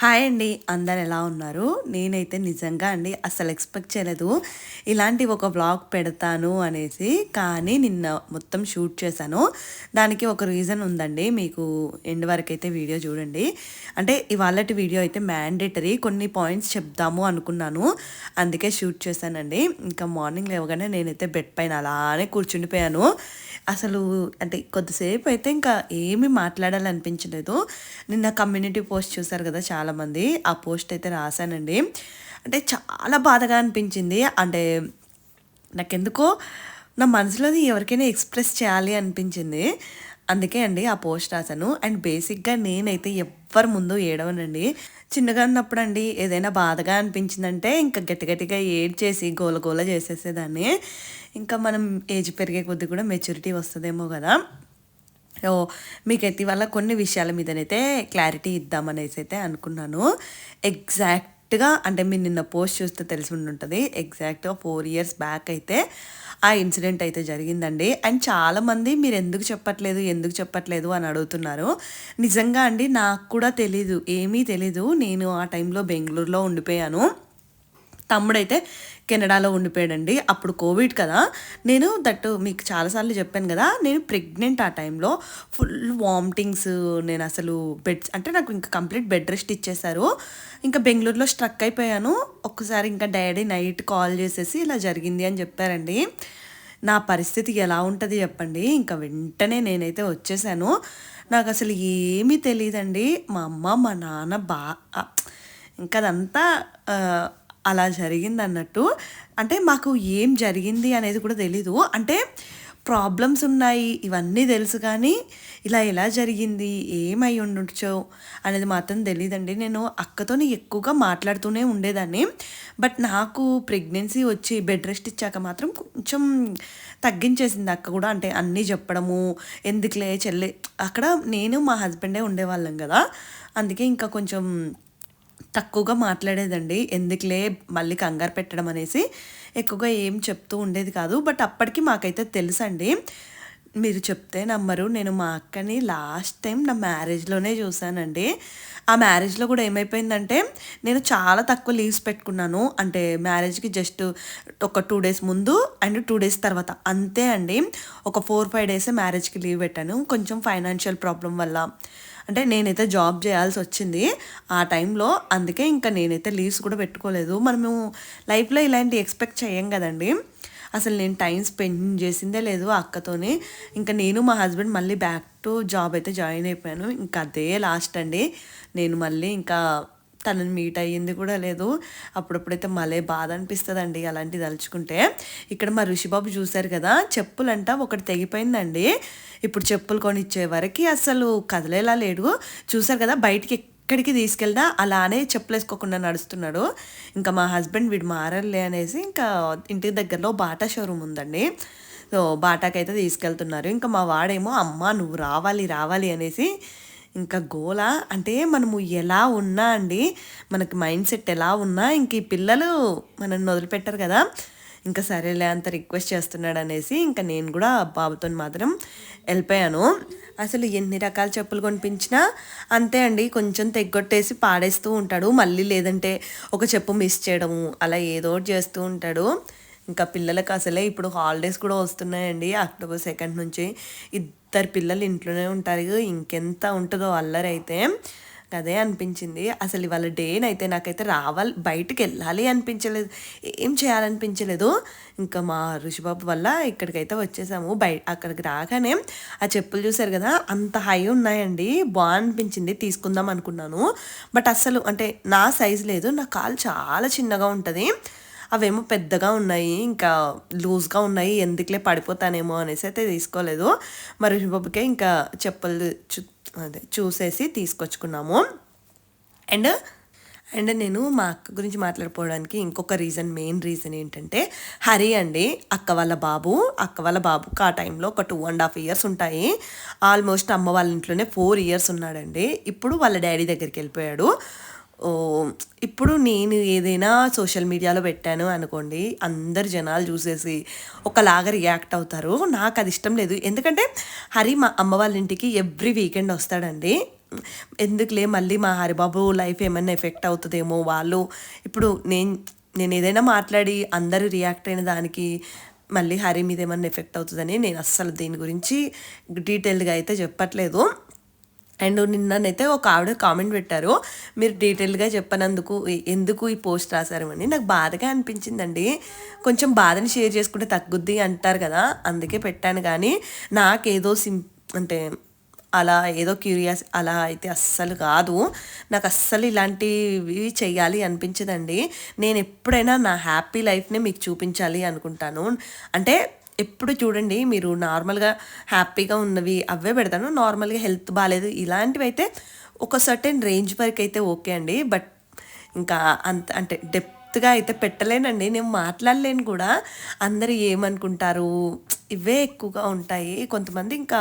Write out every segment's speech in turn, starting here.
Hi అండి అందరు ఎలా ఉన్నారు? నేనైతే నిజంగా అండి అసలు ఎక్స్పెక్ట్ చేయలేదు. ఇలాంటి ఒక వ్లాగ్ పెడతాను అనేసి కానీ నిన్న మొత్తం షూట్ చేశాను. దానికి ఒక రీజన్ ఉందండి మీకు ఎండ్ వరకు అయితే వీడియో చూడండి. అంటే ఇవాళటి వీడియో అయితే మ్యాండేటరీ కొన్ని పాయింట్స్ చెప్దాము అనుకున్నాను. అందుకే షూట్ చేశానండి. ఇంకా మార్నింగ్ లేవగానే నేనైతే బెడ్ పైన అలానే కూర్చుండిపోయాను. అసలు అంటే కొద్దిసేపు అయితే ఇంకా ఏమీ మాట్లాడాలనిపించలేదు. నిన్న కమ్యూనిటీ పోస్ట్ చూసారు కదా చాలామంది ఆ పోస్ట్ అయితే రాశానండి. అంటే చాలా బాధగా అనిపించింది. అంటే నాకెందుకో నా మనసులోని ఎవరికైనా ఎక్స్ప్రెస్ చేయాలి అనిపించింది. అందుకే అండి ఆ పోస్ట్ రాశాను. అండ్ బేసిక్గా నేనైతే ఎవ్వరి ముందు ఏడవనండి. చిన్నగా ఉన్నప్పుడు అండి ఏదైనా బాధగా అనిపించిందంటే ఇంకా గట్టి గట్టిగా ఏడ్చేసి గోల గోల చేసేసేదాన్ని. ఇంకా మనం ఏజ్ పెరిగే కొద్దీ కూడా మెచ్యూరిటీ వస్తుందేమో కదా. సో మీకైతే ఇవాళ కొన్ని విషయాల మీదనైతే క్లారిటీ ఇద్దామనేసి అయితే అనుకున్నాను. ఎగ్జాక్ట్గా అంటే మీరు నిన్న పోస్ట్ చూస్తే తెలిసి ఉంటుంది ఎగ్జాక్ట్గా ఫోర్ ఇయర్స్ బ్యాక్ అయితే ఆ ఇన్సిడెంట్ అయితే జరిగిందండి. అండ్ చాలామంది మీరు ఎందుకు చెప్పట్లేదు ఎందుకు చెప్పట్లేదు అని అడుగుతున్నారు. నిజంగా అండి నాకు కూడా తెలీదు ఏమీ తెలీదు. నేను ఆ టైంలో బెంగళూరులో ఉండిపోయాను. తమ్ముడైతే కెనడాలో ఉండిపోయాడండి. అప్పుడు కోవిడ్ కదా. నేను దట్ మీకు చాలాసార్లు చెప్పాను కదా నేను ప్రెగ్నెంట్ ఆ టైంలో ఫుల్ వామిటింగ్స్ నేను అసలు బెడ్ అంటే నాకు ఇంకా కంప్లీట్ బెడ్ రెస్ట్ ఇచ్చేశారు. ఇంకా బెంగళూరులో స్ట్రక్ అయిపోయాను. ఒక్కసారి ఇంకా డాడీ నైట్ కాల్ చేసేసి ఇలా జరిగింది అని చెప్పారండి. నా పరిస్థితి ఎలా ఉంటుంది చెప్పండి. ఇంకా వెంటనే నేనైతే వచ్చేసాను. నాకు అసలు ఏమీ తెలియదండి మా అమ్మ మా నాన్న బా ఇంకా అదంతా అలా జరిగింది అన్నట్టు అంటే మాకు ఏం జరిగింది అనేది కూడా తెలీదు. అంటే ప్రాబ్లమ్స్ ఉన్నాయి ఇవన్నీ తెలుసు కానీ ఇలా ఎలా జరిగింది ఏమై ఉండొచ్చో అనేది మాత్రం తెలియదండి నేను అక్కతోనే ఎక్కువగా మాట్లాడుతూనే ఉండేదాన్ని. బట్ నాకు ప్రెగ్నెన్సీ వచ్చి బెడ్ రెస్ట్ ఇచ్చాక మాత్రం కొంచెం తగ్గించేసింది అక్క కూడా. అంటే అన్నీ చెప్పడము ఎందుకులే చెల్లె అక్కడ నేను మా హస్బెండే ఉండేవాళ్ళం కదా. అందుకే ఇంకా కొంచెం తక్కువగా మాట్లాడేదండి. ఎందుకులే మళ్ళీ కంగారు పెట్టడం అనేసి ఎక్కువగా ఏం చెప్తూ ఉండేది కాదు. బట్ అప్పటికి మాకైతే తెలుసండి. మీరు చెప్తే నమ్మరు. నేను మా అక్కని లాస్ట్ టైం నా మ్యారేజ్లోనే చూశానండి. ఆ మ్యారేజ్లో కూడా ఏమైపోయిందంటే నేను చాలా తక్కువ లీవ్స్ పెట్టుకున్నాను. అంటే మ్యారేజ్కి జస్ట్ ఒక టూ డేస్ ముందు అండ్ టూ డేస్ తర్వాత. అంతే అండి. ఒక ఫోర్ ఫైవ్ డేస్ మ్యారేజ్కి లీవ్ పెట్టాను. కొంచెం ఫైనాన్షియల్ ప్రాబ్లం వల్ల. అంటే నేనైతే జాబ్ చేయాల్సి వచ్చింది ఆ టైంలో అందుకే ఇంకా నేనైతే లీవ్స్ కూడా పెట్టుకోలేదు. మనము లైఫ్లో ఇలాంటి ఎక్స్పెక్ట్ చేయం కదండి. అసలు నేను టైం స్పెండ్ చేసిందే లేదు అక్కతోని. ఇంకా నేను మా హస్బెండ్ మళ్ళీ బ్యాక్ టు జాబ్ అయితే జాయిన్ అయిపోయాను. ఇంకా అదే లాస్ట్ అండి. నేను మళ్ళీ ఇంకా తనని మీట్ అయ్యింది కూడా లేదు. అప్పుడప్పుడైతే మళ్ళీ బాధ అనిపిస్తుందండి అలాంటివి తలుచుకుంటే. ఇక్కడ మా ఋషిబాబు చూశారు కదా చెప్పులంట ఒకటి తెగిపోయిందండి. ఇప్పుడు చెప్పులు కొనిచ్చే వరకు అసలు కదలేలా లేడు. చూశారు కదా బయటికి ఎక్కడికి తీసుకెళ్దా అలానే చెప్పులు వేసుకోకుండా నడుస్తున్నాడు. ఇంకా మా హస్బెండ్ వీడు మారలే అనేసి ఇంకా ఇంటి దగ్గరలో బాటా షోరూమ్ ఉందండి. సో బాటాకైతే తీసుకెళ్తున్నారు. ఇంకా మా వాడేమో అమ్మ నువ్వు రావాలి రావాలి అనేసి ఇంకా గోల. అంటే మనము ఎలా ఉన్నా అండి మనకి మైండ్ సెట్ ఎలా ఉన్నా ఇంక ఈ పిల్లలు మనల్ని వదిలిపెట్టారు కదా. ఇంకా సరేలే అంత రిక్వెస్ట్ చేస్తున్నాడు అనేసి ఇంకా నేను కూడా బాబుతో మాత్రం వెళ్ళిపోయాను. అసలు ఎన్ని రకాల చెప్పులు కొనిపించినా అంతే అండి కొంచెం తెగ్గొట్టేసి పాడేస్తూ ఉంటాడు. మళ్ళీ లేదంటే ఒక చెప్పు మిస్ చేయడము అలా ఏదో చేస్తూ ఉంటాడు. ఇంకా పిల్లలకు అసలే ఇప్పుడు హాలిడేస్ కూడా వస్తున్నాయండి. అక్టోబర్ సెకండ్ నుంచి ఇద్దరు పిల్లలు ఇంట్లోనే ఉంటారు. ఇంకెంత ఉంటుందో అల్లరైతే అదే అనిపించింది. అసలు ఇవాళ డేనైతే నాకైతే రావాలి బయటకు వెళ్ళాలి అనిపించలేదు. ఏం చేయాలనిపించలేదు. ఇంకా మా ఋషిబాబు వల్ల ఇక్కడికైతే వచ్చేసాము. బయట అక్కడికి రాగానే ఆ చెప్పులు చూసారు కదా అంత హై ఉన్నాయండి బాగా అనిపించింది తీసుకుందాం అనుకున్నాను. బట్ అసలు అంటే నా సైజు లేదు నా కాలు చాలా చిన్నగా ఉంటుంది. అవేమో పెద్దగా ఉన్నాయి ఇంకా లూజ్గా ఉన్నాయి ఎందుకులే పడిపోతానేమో అనేసి అయితే తీసుకోలేదు. మరి బాబుకే ఇంకా చెప్పులు చూ అదే చూసేసి తీసుకొచ్చుకున్నాము. అండ్ అండ్ నేను మా అక్క గురించి మాట్లాడుకోవడానికి ఇంకొక రీజన్ మెయిన్ రీజన్ ఏంటంటే హరి అండి అక్క వాళ్ళ బాబు అక్క వాళ్ళ బాబుకి ఆ టైంలో ఒక టూ అండ్ హాఫ్ ఇయర్స్ ఉంటాయి. ఆల్మోస్ట్ అమ్మ వాళ్ళ ఇంట్లోనే ఫోర్ ఇయర్స్ ఉన్నాడండి. ఇప్పుడు వాళ్ళ డాడీ దగ్గరికి వెళ్ళిపోయాడు. ఇప్పుడు నేను ఏదైనా సోషల్ మీడియాలో పెట్టాను అనుకోండి అందరు జనాలు చూసేసి ఒకలాగా రియాక్ట్ అవుతారు. నాకు అది ఇష్టం లేదు. ఎందుకంటే హరి మా అమ్మ వాళ్ళ ఇంటికి ఎవ్రీ వీకెండ్ వస్తాడండి. ఎందుకులే మళ్ళీ మా హరిబాబు లైఫ్ ఏమైనా ఎఫెక్ట్ అవుతుందేమో వాళ్ళు. ఇప్పుడు నేను నేను ఏదైనా మాట్లాడి అందరూ రియాక్ట్ అయిన దానికి మళ్ళీ హరి మీద ఏమన్నా ఎఫెక్ట్ అవుతుందని నేను అస్సలు దీని గురించి డీటెయిల్డ్గా అయితే చెప్పట్లేదు. అండ్ నిన్ననైతే ఒక ఆవిడ కామెంట్ పెట్టారు మీరు డీటెయిల్గా చెప్పనందుకు ఎందుకు ఈ పోస్ట్ రాశారు? అని. నాకు బాధగా అనిపించిందండి. కొంచెం బాధని షేర్ చేసుకుంటే తగ్గుద్ది అంటారు కదా అందుకే పెట్టాను. కానీ నాకేదో సిం అంటే అలా ఏదో క్యూరియాస్ అలా అయితే అస్సలు కాదు. నాకు అస్సలు ఇలాంటివి చేయాలి అనిపించదండి. నేను ఎప్పుడైనా నా హ్యాపీ లైఫ్ని మీకు చూపించాలి అనుకుంటాను. అంటే ఎప్పుడు చూడండి మీరు నార్మల్గా హ్యాపీగా ఉన్నవి అవే పెడతాను. నార్మల్గా హెల్త్ బాగాలేదు ఇలాంటివి అయితే ఒక సర్టెన్ రేంజ్ వరకు అయితే ఓకే అండి. బట్ ఇంకా అంత అంటే డెప్త్గా అయితే పెట్టలేనండి. నేను మాట్లాడలేను కూడా. అందరు ఏమనుకుంటారు? ఇవే ఎక్కువగా ఉంటాయి. కొంతమంది ఇంకా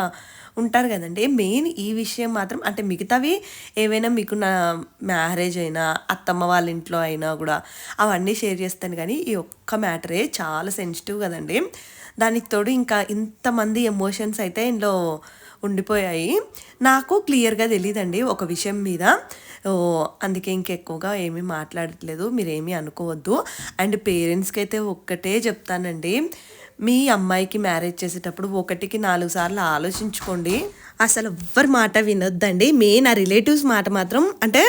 ఉంటారు కదండి. మెయిన్ ఈ విషయం మాత్రం అంటే మిగతావి ఏవైనా మీకు నా మ్యారేజ్ అయినా అత్తమ్మ వాళ్ళ ఇంట్లో అయినా కూడా అవన్నీ షేర్ చేస్తాను. కానీ ఈ ఒక్క మ్యాటరే చాలా సెన్సిటివ్ కదండి. దానికి తోడు ఇంకా ఇంతమంది ఎమోషన్స్ అయితే ఇందులో ఉండిపోయాయి. నాకు క్లియర్గా తెలియదండి ఒక విషయం మీద. ఓ, అందుకే ఇంకెక్కువగా ఏమీ మాట్లాడట్లేదు మీరేమీ అనుకోవద్దు. అండ్ పేరెంట్స్కి అయితే ఒక్కటే చెప్తానండి మీ అమ్మాయికి మ్యారేజ్ చేసేటప్పుడు ఒకటికి నాలుగు సార్లు ఆలోచించుకోండి. అసలు ఎవ్వరి మాట వినొద్దండి. మెయిన్ ఆ రిలేటివ్స్ మాట మాత్రం అంటే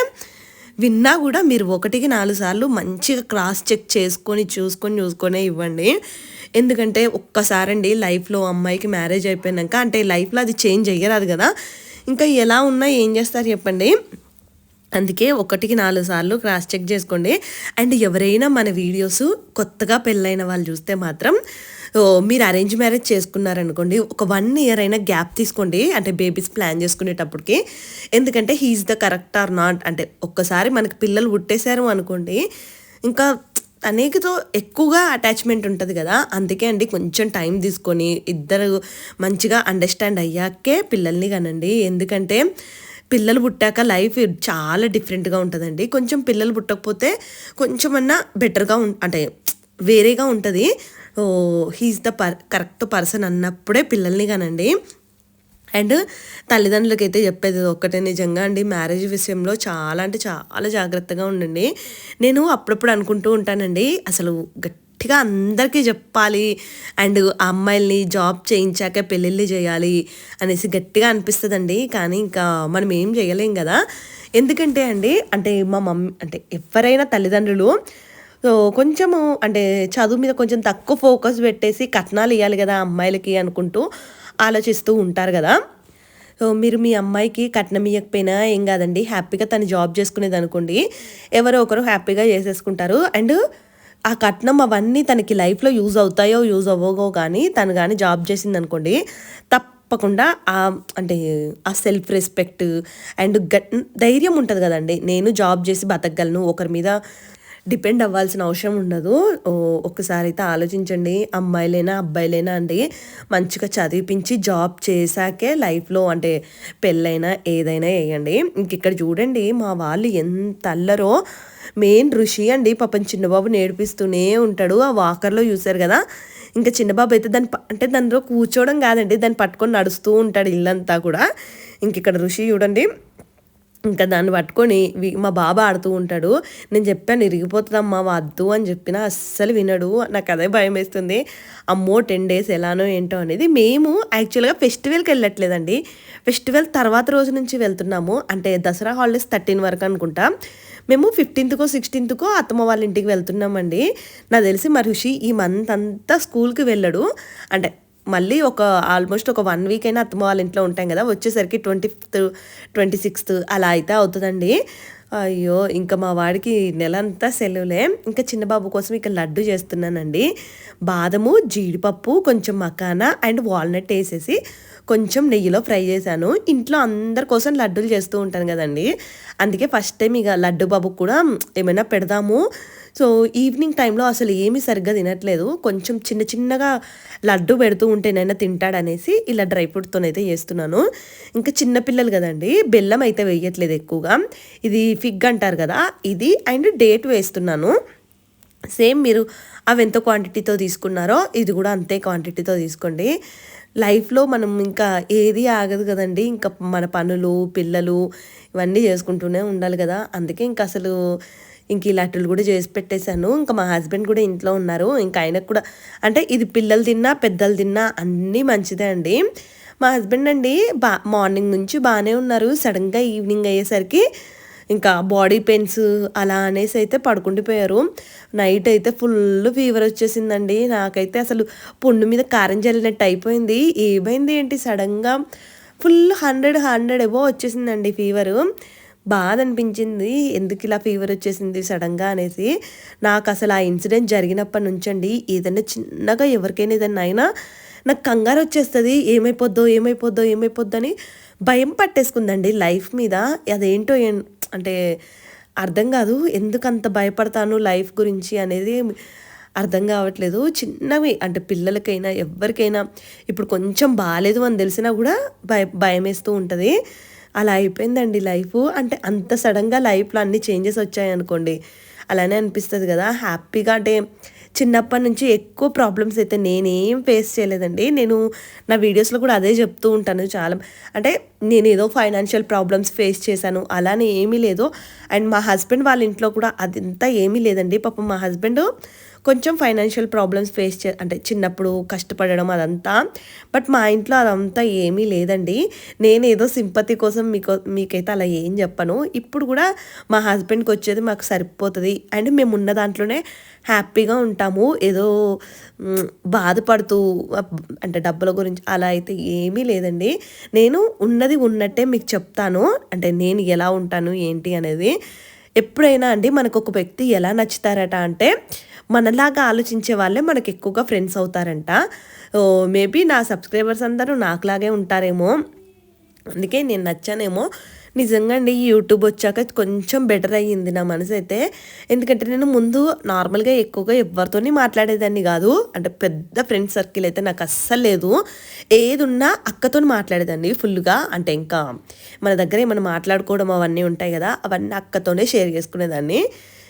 విన్నా కూడా మీరు ఒకటికి నాలుగు సార్లు మంచిగా క్రాస్ చెక్ చేసుకొని చూసుకొని చూసుకొనే ఇవ్వండి. ఎందుకంటే ఒక్కసారండి లైఫ్లో అమ్మాయికి మ్యారేజ్ అయిపోయినాక అంటే లైఫ్లో అది చేంజ్ అయ్యరాదు కదా. ఇంకా ఎలా ఉన్నా ఏం చేస్తారు చెప్పండి. అందుకే ఒకటికి నాలుగు సార్లు క్రాస్ చెక్ చేసుకోండి. అండ్ ఎవరైనా మన వీడియోస్ కొత్తగా పెళ్ళైన వాళ్ళు చూస్తే మాత్రం మీరు అరేంజ్ మ్యారేజ్ చేసుకున్నారనుకోండి ఒక వన్ ఇయర్ అయినా గ్యాప్ తీసుకోండి. అంటే బేబీస్ ప్లాన్ చేసుకునేటప్పటికి. ఎందుకంటే he's the correct or not అంటే ఒక్కసారి మనకి పిల్లలు పుట్టేశారు అనుకోండి ఇంకా అనేకతో ఎక్కువగా అటాచ్మెంట్ ఉంటుంది కదా. అందుకే అండి కొంచెం టైం తీసుకొని ఇద్దరు మంచిగా అండర్స్టాండ్ అయ్యాకే పిల్లల్ని కనండి. ఎందుకంటే పిల్లలు పుట్టాక లైఫ్ చాలా డిఫరెంట్గా ఉంటుందండి. కొంచెం పిల్లలు పుట్టకపోతే కొంచెమన్నా బెటర్గా అంటే వేరేగా ఉంటుంది. Oh he's the perfect person అన్నప్పుడే పిల్లల్ని కానండి. అండ్ తల్లిదండ్రులకి అయితే చెప్పేది ఒక్కటే నిజంగా అండి. మ్యారేజ్ విషయంలో చాలా అంటే చాలా జాగ్రత్తగా ఉండండి. నేను అప్పుడప్పుడు అనుకుంటూ ఉంటానండి అసలు గట్టిగా అందరికీ చెప్పాలి. అండ్ ఆ అమ్మాయిల్ని జాబ్ చేయించాక పెళ్ళిళ్ళు చేయాలి అనేసి గట్టిగా అనిపిస్తుందండి. కానీ ఇంకా మనం ఏం చేయలేం కదా. ఎందుకంటే అండి అంటే మా మమ్మీ అంటే ఎవరైనా తల్లిదండ్రులు సో కొంచెము అంటే చదువు మీద కొంచెం తక్కువ ఫోకస్ పెట్టేసి కట్నాలు ఇవ్వాలి కదా అమ్మాయిలకి అనుకుంటూ ఆలోచిస్తూ ఉంటారు కదా. సో మీరు మీ అమ్మాయికి కట్నం ఇవ్వకపోయినా ఏం కాదండి హ్యాపీగా తను జాబ్ చేసుకునేది అనుకోండి ఎవరో ఒకరు హ్యాపీగా చేసేసుకుంటారు. అండ్ ఆ కట్నం అవన్నీ తనకి లైఫ్లో యూజ్ అవుతాయో యూజ్ అవ్వగో కానీ తను కానీ జాబ్ చేసింది అనుకోండి తప్పకుండా ఆ అంటే ఆ సెల్ఫ్ రెస్పెక్ట్ అండ్ గట్ ధైర్యం ఉంటుంది కదండి. నేను జాబ్ చేసి బతకగలను ఒకరి మీద డిపెండ్ అవ్వాల్సిన అవసరం ఉండదు. ఓ, ఒక్కసారి అయితే ఆలోచించండి. అమ్మాయిలైనా అబ్బాయిలైనా అండి మంచిగా చదివిపించి జాబ్ చేశాకే లైఫ్లో అంటే పెళ్ళైనా ఏదైనా వేయండి. ఇంక ఇక్కడ చూడండి మా వాళ్ళు ఎంత అల్లరో. మెయిన్ ఋషి అండి పాపం చిన్నబాబు నేర్పిస్తూనే ఉంటాడు. ఆ వాకర్లో చూశారు కదా. ఇంకా చిన్నబాబు అయితే దాన్ని ప- అంటే దానిలో కూర్చోవడం కాదండి దాన్ని పట్టుకొని నడుస్తూ ఉంటాడు ఇల్లంతా కూడా. ఇంక ఇక్కడ ఋషి చూడండి. ఇంకా దాన్ని పట్టుకొని మా బాబా ఆడుతూ ఉంటాడు. నేను చెప్పాను ఇరిగిపోతుందమ్మా వద్దు అని చెప్పిన అస్సలు వినడు. నాకు అదే భయం వేస్తుంది. అమ్మో టెన్ డేస్ ఎలానో ఏంటో అనేది. మేము యాక్చువల్గా ఫెస్టివల్కి వెళ్ళట్లేదండి. ఫెస్టివల్ తర్వాత రోజు నుంచి వెళ్తున్నాము. అంటే దసరా హాలిడేస్ థర్టీన్ వరకు అనుకుంటా. మేము ఫిఫ్టీన్త్కో సిక్స్టీన్త్కో అత్తమ్మ వాళ్ళ ఇంటికి వెళ్తున్నామండి. నాకు తెలిసి మహర్షి ఈ మంత్ అంతా స్కూల్కి వెళ్ళడు. అంటే మళ్ళీ ఒక ఆల్మోస్ట్ ఒక వన్ వీక్ అయినా అత్తమ్మ వాళ్ళ ఇంట్లో ఉంటాం కదా వచ్చేసరికి ట్వంటీ ఫిఫ్త్ ట్వంటీ సిక్స్త్ అలా అయితే అవుతుందండి. అయ్యో ఇంకా మా వాడికి నెల అంతా సెలవులే. ఇంకా చిన్నబాబు కోసం ఇక లడ్డు చేస్తున్నానండి. బాదము జీడిపప్పు కొంచెం మకానా అండ్ వాల్నట్ వేసేసి కొంచెం నెయ్యిలో ఫ్రై చేశాను. ఇంట్లో అందరి కోసం లడ్డూలు చేస్తూ ఉంటాను కదండి. అందుకే ఫస్ట్ టైం ఇక లడ్డు బాబుకు కూడా ఏమైనా పెడదాము. సో ఈవినింగ్ టైంలో అసలు ఏమీ సరిగ్గా తినట్లేదు. కొంచెం చిన్న చిన్నగా లడ్డు పెడుతూ ఉంటేనైనా తింటాడనేసి ఇలా డ్రై ఫ్రూట్తోనైతే చేస్తున్నాను. ఇంకా చిన్నపిల్లలు కదండి బెల్లం అయితే వేయట్లేదు ఎక్కువగా. ఇది ఫిగ్ అంటారు కదా ఇది అండ్ డేట్ వేస్తున్నాను. సేమ్ మీరు అవి ఎంత క్వాంటిటీతో తీసుకున్నారో ఇది కూడా అంతే క్వాంటిటీతో తీసుకోండి. లైఫ్లో మనం ఇంకా ఏది ఆగదు కదండి. ఇంకా మన పనులు పిల్లలు ఇవన్నీ చేసుకుంటూనే ఉండాలి కదా. అందుకే ఇంకా అసలు ఇంక ఇలాంటివి కూడా చేసి పెట్టేశాను. ఇంకా మా హస్బెండ్ కూడా ఇంట్లో ఉన్నారు. ఇంకా ఆయనకు కూడా అంటే ఇది పిల్లలు తిన్నా పెద్దలు తిన్నా అన్నీ మంచిదే అండి. మా హస్బెండ్ అండి బా మార్నింగ్ నుంచి బాగానే ఉన్నారు. సడన్గా ఈవినింగ్ అయ్యేసరికి ఇంకా బాడీ పెయిన్స్ అలా అనేసి అయితే పడుకుండిపోయారు నైట్ అయితే ఫుల్ ఫీవర్ వచ్చేసిందండి. నాకైతే అసలు పుండు మీద కారం జల్లినట్టు అయిపోయింది. ఏమైంది ఏంటి? సడన్గా ఫుల్ హండ్రెడ్ హండ్రెడ్ ఏవో వచ్చేసిందండి ఫీవరు. బాధ అనిపించింది. ఎందుకు ఇలా ఫీవర్ వచ్చేసింది సడన్గా అనేసి. నాకు అసలు ఆ ఇన్సిడెంట్ జరిగినప్పటి నుంచండి ఏదైనా చిన్నగా ఎవరికైనా ఏదైనా అయినా నాకు కంగారు వచ్చేస్తుంది. ఏమైపోద్దో ఏమైపోద్దో ఏమైపోద్దో అని భయం పట్టేసుకుందండి లైఫ్ మీద. అదేంటో అంటే అర్థం కాదు. ఎందుకు అంత భయపడతాను లైఫ్ గురించి అనేది అర్థం కావట్లేదు. చిన్నవి అంటే పిల్లలకైనా ఎవరికైనా ఇప్పుడు కొంచెం బాగాలేదు అని తెలిసినా కూడా భయ భయం వేస్తూ ఉంటుంది. అలా అయిపోయిందండి లైఫ్. అంటే అంత సడన్గా లైఫ్లో అన్ని చేంజెస్ వచ్చాయనుకోండి అలానే అనిపిస్తుంది కదా. హ్యాపీగా అంటే చిన్నప్పటి నుంచి ఎక్కువ ప్రాబ్లమ్స్ అయితే నేనేం ఫేస్ చేయలేదండి. నేను నా వీడియోస్లో కూడా అదే చెప్తూ ఉంటాను చాలా అంటే నేను ఏదో ఫైనాన్షియల్ ప్రాబ్లమ్స్ ఫేస్ చేశాను. అలానే ఏమీ లేదు. అండ్ మా హస్బెండ్ వాళ్ళ ఇంట్లో కూడా అదంతా ఏమీ లేదండి. పాపం మా హస్బెండ్ కొంచెం ఫైనాన్షియల్ ప్రాబ్లమ్స్ ఫేస్ చే అంటే చిన్నప్పుడు కష్టపడడం అదంతా. బట్ మా ఇంట్లో అదంతా ఏమీ లేదండి. నేనేదో సింపతి కోసం మీకు మీకైతే అలా ఏం చెప్పను. ఇప్పుడు కూడా మా హస్బెండ్కి వచ్చేది మాకు సరిపోతుంది. అండ్ మేము ఉన్న దాంట్లోనే హ్యాపీగా ఉంటాము. ఏదో బాధపడుతూ అంటే డబ్బుల గురించి అలా అయితే ఏమీ లేదండి. నేను ఉన్నది ఉన్నట్టే మీకు చెప్తాను. అంటే నేను ఎలా ఉంటాను ఏంటి అనేది. ఎప్పుడైనా అండి మనకు ఒక వ్యక్తి ఎలా నచ్చుతారట అంటే మనలాగా ఆలోచించే వాళ్ళే మనకు ఎక్కువగా ఫ్రెండ్స్ అవుతారంట. మేబీ నా సబ్స్క్రైబర్స్ అందరూ నాకులాగే ఉంటారేమో. అందుకే నేను నచ్చానేమో నిజంగా అండి ఈ యూట్యూబ్ వచ్చాక కొంచెం బెటర్ అయ్యింది నా మనసు అయితే. ఎందుకంటే నేను ముందు నార్మల్గా ఎక్కువగా ఎవరితోని మాట్లాడేదాన్ని కాదు. అంటే పెద్ద ఫ్రెండ్ సర్కిల్ అయితే నాకు అస్సలు లేదు. ఏది ఉన్నా అక్కతో మాట్లాడేదాన్ని ఫుల్గా అంటే ఇంకా మన దగ్గర ఏమైనా మాట్లాడుకోవడం అవన్నీ ఉంటాయి కదా అవన్నీ అక్కతోనే షేర్ చేసుకునేదాన్ని.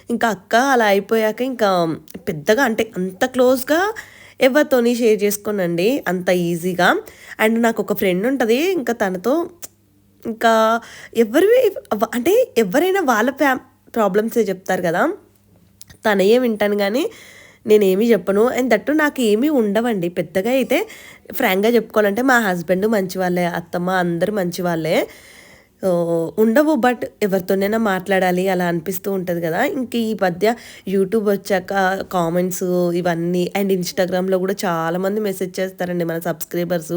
ఇంకా అక్క అలా అయిపోయాక ఇంకా పెద్దగా అంటే అంత క్లోజ్గా ఎవరితోని షేర్ చేసుకోనండి. అంత ఈజీగా అండ్ నాకు ఒక ఫ్రెండ్ ఉంటుంది ఇంకా తనతో ఇంకా ఎవరివి అంటే ఎవరైనా వాళ్ళ ఫ్యా ప్రాబ్లమ్సే చెప్తారు కదా. తనయే వింటాను కానీ నేనేమి చెప్పను. అండ్ దట్టు నాకు ఏమీ ఉండవండి. పెద్దగా అయితే ఫ్రాంక్గా చెప్పుకోవాలంటే మా హస్బెండ్ మంచి వాళ్ళే అత్తమ్మ అందరు మంచి వాళ్ళే ఉండవు బట్ ఎవరితోనైనా మాట్లాడాలి అలా అనిపిస్తూ ఉంటుంది కదా. ఇంక ఈ మధ్య యూట్యూబ్ వచ్చాక కామెంట్స్ ఇవన్నీ అండ్ ఇన్స్టాగ్రామ్లో కూడా చాలామంది మెసేజ్ చేస్తారండి మన సబ్స్క్రైబర్స్.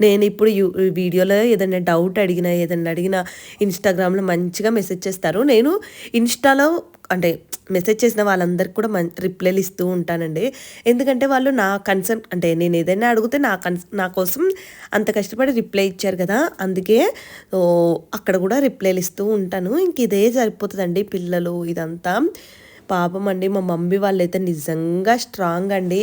నేను ఇప్పుడు యూ వీడియోలో ఏదైనా డౌట్ అడిగినా ఏదైనా అడిగినా ఇన్స్టాగ్రామ్లో మంచిగా మెసేజ్ చేస్తారు. నేను ఇన్స్టాలో అంటే మెసేజ్ చేసిన వాళ్ళందరికీ కూడా మం రిప్లైలు ఇస్తూ ఉంటానండి. ఎందుకంటే వాళ్ళు నా కన్సర్న్ అంటే నేను ఏదైనా అడిగితే నా కన్స్ నా కోసం అంత కష్టపడి రిప్లై ఇచ్చారు కదా అందుకే అక్కడ కూడా రిప్లైలు ఇస్తూ ఉంటాను. ఇంక ఇదే సరిపోతుందండి పిల్లలు ఇదంతా. పాపం అండి మా మమ్మీ వాళ్ళైతే నిజంగా స్ట్రాంగ్ అండి.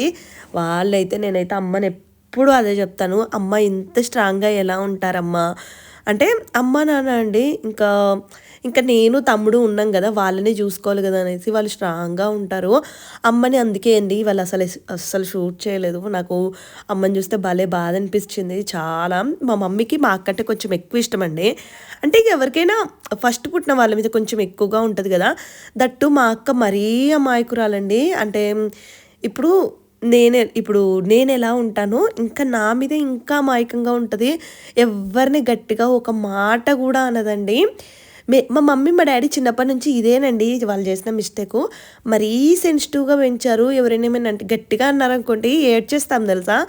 వాళ్ళైతే నేనైతే అమ్మని ఎప్పుడు అదే చెప్తాను. అమ్మ ఇంత స్ట్రాంగ్గా ఎలా ఉంటారమ్మా? అంటే అమ్మ నాన్న అండి ఇంకా ఇంకా నేను తమ్ముడు ఉన్నాం కదా వాళ్ళని చూసుకోవాలి కదా అనేసి వాళ్ళు స్ట్రాంగ్గా ఉంటారు. అమ్మని అందుకే అండి వాళ్ళు అసలు అస్సలు షూట్ చేయలేదు. నాకు అమ్మని చూస్తే భలే బాధ అనిపించింది. చాలా మా మమ్మీకి మా అక్కంటే కొంచెం ఎక్కువ ఇష్టం అండి. అంటే ఇక ఎవరికైనా ఫస్ట్ పుట్టిన వాళ్ళ మీద కొంచెం ఎక్కువగా ఉంటుంది కదా. దట్టు మా అక్క మరీ అమాయకురాలండి. అంటే ఇప్పుడు నేనే ఇప్పుడు నేను ఎలా ఉంటానో ఇంకా నా మీద ఇంకా మాయకంగా ఉంటుంది. ఎవరిని గట్టిగా ఒక మాట కూడా అనదండి. మే మా మమ్మీ మా డాడీ చిన్నప్పటి నుంచి ఇదేనండి వాళ్ళు చేసిన మిస్టేక్. మరీ సెన్సిటివ్గా పెంచారు. ఎవరైనా ఏమైనా అంటే గట్టిగా అన్నారనుకోండి ఏడ్ చేస్తాం తెలుసా?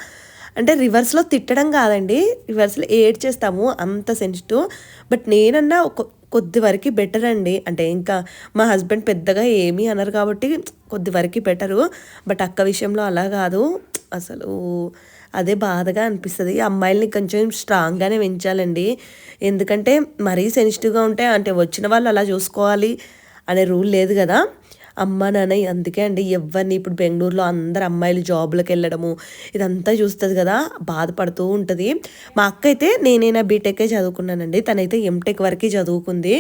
అంటే రివర్స్లో తిట్టడం కాదండి. రివర్స్లో ఏడ్ చేస్తాము అంత సెన్సిటివ్. బట్ నేనన్నా ఒక కొద్ది వరకు బెటర్ అండి. అంటే ఇంకా మా హస్బెండ్ పెద్దగా ఏమీ అనరు కాబట్టి కొద్ది వరకు బెటరు బట్ అక్క విషయంలో అలా కాదు. అసలు అదే బాధగా అనిపిస్తుంది. అమ్మాయిల్ని కొంచెం స్ట్రాంగ్గానే పెంచాలండి. ఎందుకంటే మరీ సెన్సిటివ్గా ఉంటే అంటే వచ్చిన వాళ్ళు అలా చూసుకోవాలి అనే రూల్ లేదు కదా. అమ్మ నాన్న అందుకే అండి ఎవరిని ఇప్పుడు బెంగళూరులో అందరు అమ్మాయిలు జాబ్లకు వెళ్ళడము ఇదంతా చూస్తుంది కదా బాధపడుతూ ఉంటుంది. మా అక్క అయితే నేనైనా బీటెక్కే చదువుకున్నానండి తనైతే ఎంటెక్ వరకే చదువుకుంది.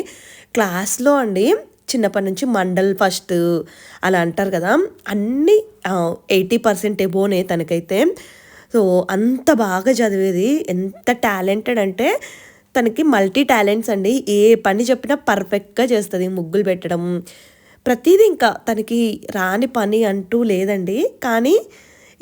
క్లాస్లో అండి చిన్నప్పటి నుంచి మండల్ ఫస్ట్ అలా అంటారు కదా అన్నీ ఎయిటీ పర్సెంట్ ఎబోనే తనకైతే. సో అంత బాగా చదివేది ఎంత టాలెంటెడ్ అంటే తనకి మల్టీ టాలెంట్స్ అండి ఏ పని చెప్పినా పర్ఫెక్ట్గా చేస్తుంది ముగ్గులు పెట్టడం ప్రతిదీ ఇంకా తనకి రాని పని అంటూ లేదండి. కానీ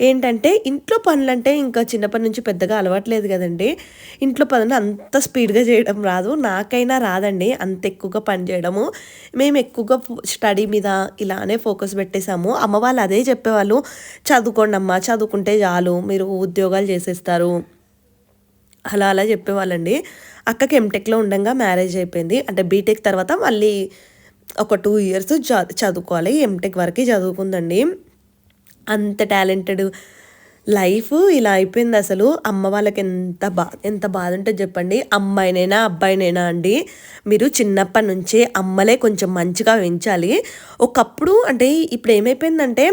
ఏంటంటే ఇంట్లో పనులంటే ఇంకా చిన్నప్పటి నుంచి పెద్దగా అలవాట్లేదు కదండి. ఇంట్లో పనులు అంత స్పీడ్గా చేయడం రాదు. నాకైనా రాదండి అంత ఎక్కువగా పని చేయడము. మేము ఎక్కువగా స్టడీ మీద ఇలానే ఫోకస్ పెట్టేశాము. అమ్మ వాళ్ళు అదే చెప్పేవాళ్ళు. చదువుకోండి అమ్మ చదువుకుంటే చాలు. మీరు ఉద్యోగాలు చేసేస్తారు. అలా అలా చెప్పేవాళ్ళండి. అక్కకి ఎంటెక్లో ఉండగా మ్యారేజ్ అయిపోయింది. అంటే బీటెక్ తర్వాత మళ్ళీ ఒక టూ ఇయర్స్ చదువుకోవాలి. ఎంటెక్ వరకు చదువుకుందండి. అంత టాలెంటెడ్ లైఫ్ ఇలా అయిపోయింది అసలు. అమ్మ వాళ్ళకి ఎంత బా ఎంత బాధ ఉంటే చెప్పండి. అమ్మాయినైనా అబ్బాయినైనా అండి మీరు చిన్నప్పటి నుంచే అమ్మలే కొంచెం మంచిగా పెంచాలి. ఒకప్పుడు అంటే ఇప్పుడు ఏమైపోయిందంటే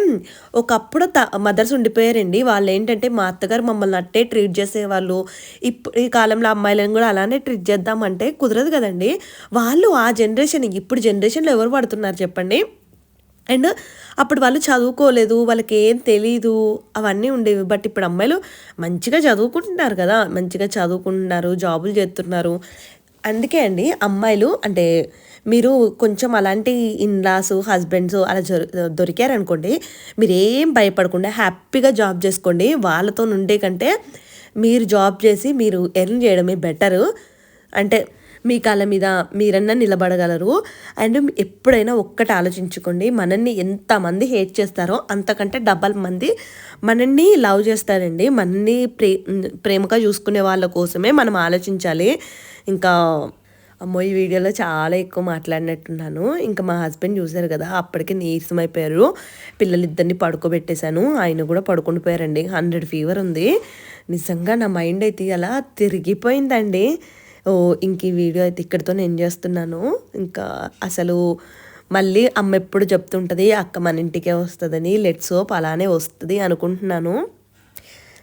ఒకప్పుడు త మదర్స్ ఉండిపోయారండి. వాళ్ళు ఏంటంటే మా అత్తగారు మమ్మల్ని అట్టే ట్రీట్ చేసేవాళ్ళు. ఇప్పుడు ఈ కాలంలో అమ్మాయిలను కూడా అలానే ట్రీట్ చేద్దామంటే కుదరదు కదండి. వాళ్ళు ఆ జనరేషన్ ఇప్పుడు జనరేషన్లో ఎవరు పడుతున్నారు చెప్పండి. అండ్ అప్పుడు వాళ్ళు చదువుకోలేదు వాళ్ళకి ఏం తెలీదు అవన్నీ ఉండేవి. బట్ ఇప్పుడు అమ్మాయిలు మంచిగా చదువుకుంటున్నారు కదా మంచిగా చదువుకుంటున్నారు జాబులు చేస్తున్నారు. అందుకే అండి అమ్మాయిలు అంటే మీరు కొంచెం అలాంటి ఇన్లాస్ హస్బెండ్స్ అలా దొరికారనుకోండి మీరు ఏం భయపడకుండా హ్యాపీగా జాబ్ చేసుకోండి. వాళ్ళతో ఉండే కంటే మీరు జాబ్ చేసి మీరు ఎర్న్ చేయడమే బెటరు. అంటే మీ కాళ్ళ మీద మీరన్నా నిలబడగలరు. అండ్ ఎప్పుడైనా ఒక్కటి ఆలోచించుకోండి మనల్ని ఎంతమంది హేట్ చేస్తారో అంతకంటే డబల్ మంది మనల్ని లవ్ చేస్తారండి. మనల్ని ప్రే ప్రేమగా చూసుకునే వాళ్ళ కోసమే మనం ఆలోచించాలి. ఇంకా అమ్మో ఈ వీడియోలో చాలా ఎక్కువ మాట్లాడినట్టున్నాను. ఇంకా మా హస్బెండ్ చూశారు కదా అప్పటికే నీరసమైపోయారు. పిల్లలిద్దరిని పడుకోబెట్టేశాను. ఆయన కూడా పడుకొని పోయారండి హండ్రెడ్ ఫీవర్ ఉంది. నిజంగా నా మైండ్ అయితే అలా తిరిగిపోయిందండి. ఇంక ఈ వీడియో అయితే ఇక్కడితో నేను చేస్తున్నాను. ఇంకా అసలు మళ్ళీ అమ్మ ఎప్పుడు చెప్తుంటుంది అక్క మన ఇంటికే వస్తుందని లెట్స్ సోప్ అలానే వస్తుంది అనుకుంటున్నాను.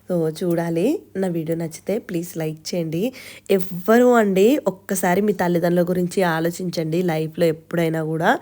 సో చూడాలి. నా వీడియో నచ్చితే ప్లీజ్ లైక్ చేయండి. ఎవ్వరు అండి ఒక్కసారి మీ తల్లిదండ్రుల గురించి ఆలోచించండి లైఫ్లో ఎప్పుడైనా కూడా.